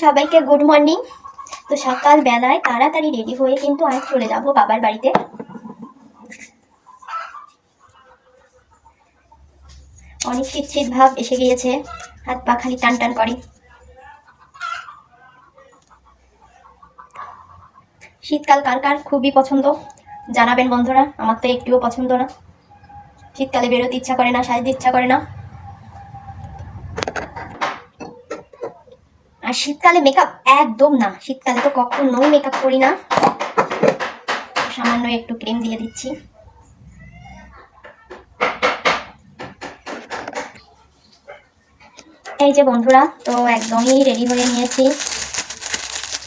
সবাইকে good morning তো সকাল বেলায় তাড়াতাড়ি রেডি হয়ে কিন্তু আজ চলে যাব বাবার বাড়িতে। অনেক শীত ভাব এসে গিয়েছে। হাত পা খালি টান টান করে। শীতকাল কার কার খুবই পছন্দ? জানাবেন বন্ধুরা, আমার তো একটুও পছন্দ না। শীতকালে বেরোতে ইচ্ছা করে না, সাজতে ইচ্ছা করে না। আর শীতকালে মেকআপ একদম না। শীতকালে তো কখনোই মেকআপ করি না। সামান্য একটু ক্রিম দিয়ে দিচ্ছি। এই যে বন্ধুরা, তো একদমই রেডি হয়ে নিয়েছি।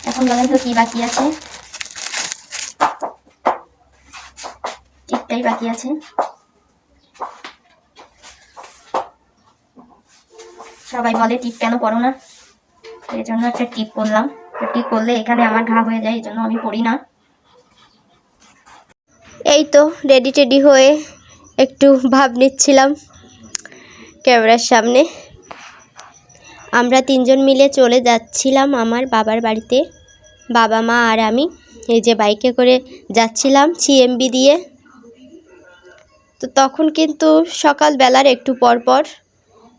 এখন বলেন তো কি বাকি আছে? একটাই বাকি আছে। সবাই বলে টিপ কেন পড়ো না? এই জন্য একটা টিপ করলাম। টিপ করলে এখানে আমার ঘা হয়ে যায়, এই জন্য আমি পড়ি না। এই তো রেডি টেডি হয়ে একটু ভাব নিচ্ছিলাম ক্যামেরার সামনে। আমরা তিনজন মিলে চলে যাচ্ছিলাম আমার বাবার বাড়িতে, বাবা, মা আর আমি। এই যে বাইকে করে যাচ্ছিলাম সিএমবি দিয়ে। তো তখন কিন্তু সকালবেলার একটু পর পর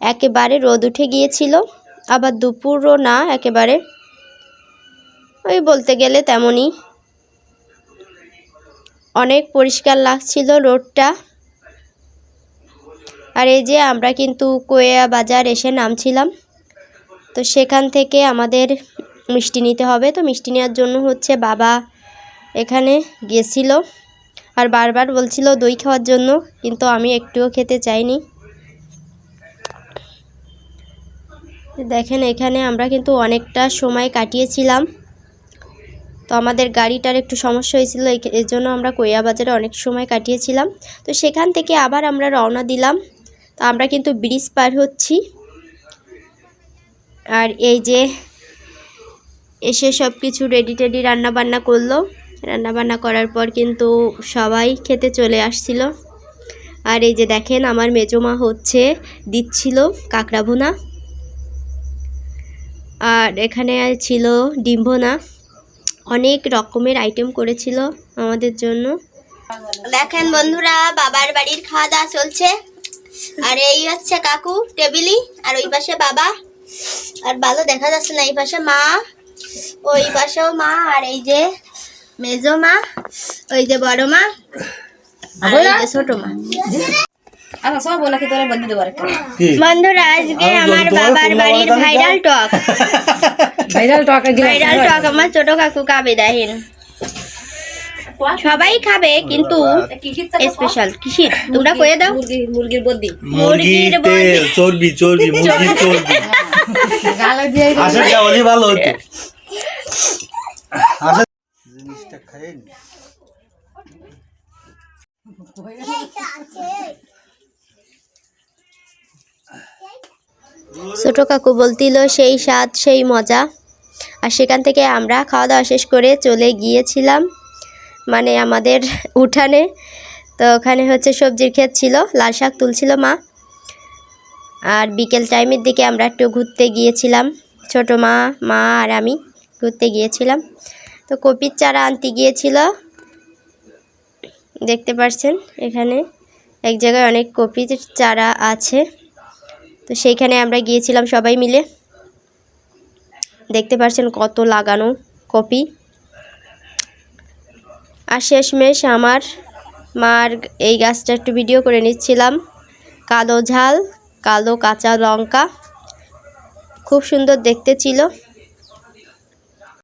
একেবারে রোদ উঠে গিয়েছিল। আবার দুপুরও না একেবারে। ওই বলতে গেলে তেমনই। অনেক পরিষ্কার লাগছিল রোডটা। আর এই যে আমরা কিন্তু কোয়া বাজার এসে নামছিলাম। তো সেখান থেকে আমাদের মিষ্টি নিতে হবে। তো মিষ্টি নেওয়ার জন্য হচ্ছে বাবা এখানে গেছিল। আর বারবার বলছিল দই খাওয়ার জন্য। কিন্তু আমি একটুও খেতে চাইনি। দেখেন, এখানে আমরা কিন্তু অনেকটা সময় কাটিয়েছিলাম। তো আমাদের গাড়িটার একটু সমস্যা হয়েছিল এর জন্য আমরা কোয়া বাজারে অনেক সময় কাটিয়েছিলাম। তো সেখান থেকে আবার আমরা রওনা দিলাম। তো আমরা কিন্তু ব্রিজ পার হচ্ছি। আর এই যে এসে সব কিছু রেডি টেডি রান্নাবান্না করল। রান্নাবান্না করার পর কিন্তু সবাই খেতে চলে আসছিল। আর এই যে দেখেন, আমার মেজমা হচ্ছে দিচ্ছিল কাঁকড়া ভুনা আর এখানে ছিল ডিম ভুনা অনেক রকমের আইটেম করেছিল আমাদের জন্য। দেখেন বন্ধুরা বাবার বাড়ির খাওয়া দাওয়া চলছে। আর এই হচ্ছে কাকু টেবিলি আর ওই পাশে বাবা। আর ভালো দেখা যাচ্ছে না এই পাশে মা ওই পাশেও মা আর এই যে মেজো মা ওই যে বড় মা আর এই যে ছোট মা। আচ্ছা সব বলা কি তোরা বদলি দেবো একটা। কি? বন্ধুরা আজকে আমার বাবার বাড়ির ভাইরাল টক। ভাইরাল টকা ভাইরাল টক আমার ছোট কাকু খাবে দেখেন সবাই খাবে কিন্তু স্পেশাল কিসির? তোমরা কয়ে দাও। মুরগির বদ্দি মুরগির তেল চর্বি চর্বি মুরগির চর্বি। গালা দিয়ে আসলে হলে ভালো হতো আসলে জিনিসটা খাই ছোট কাকু বলছিল সেই স্বাদ, সেই মজা। আর সেখান থেকে আমরা খাওয়া দাওয়া শেষ করে চলে গিয়েছিলাম মানে আমাদের উঠানে। তো ওখানে হচ্ছে সবজির ক্ষেত ছিল, লাল শাক তুলছিল মা। আর বিকেল টাইমের দিকে আমরা একটু ঘুরতে গিয়েছিলাম। ছোট মা মা আর আমি ঘুরতে গিয়েছিলাম। তো কপির চারা আনতে গিয়েছিল। দেখতে পাচ্ছেন এখানে? এক জায়গায় অনেক কপির চারা আছে। তো সেইখানে আমরা গিয়েছিলাম সবাই মিলে। দেখতে পাচ্ছেন কত লাগানো কপি। আর শেষমেশ আমার মার এই গাছটা একটু ভিডিও করে নিচ্ছিলাম। কালো ঝাল, কালো কাঁচা লঙ্কা। খুব সুন্দর দেখতে ছিল।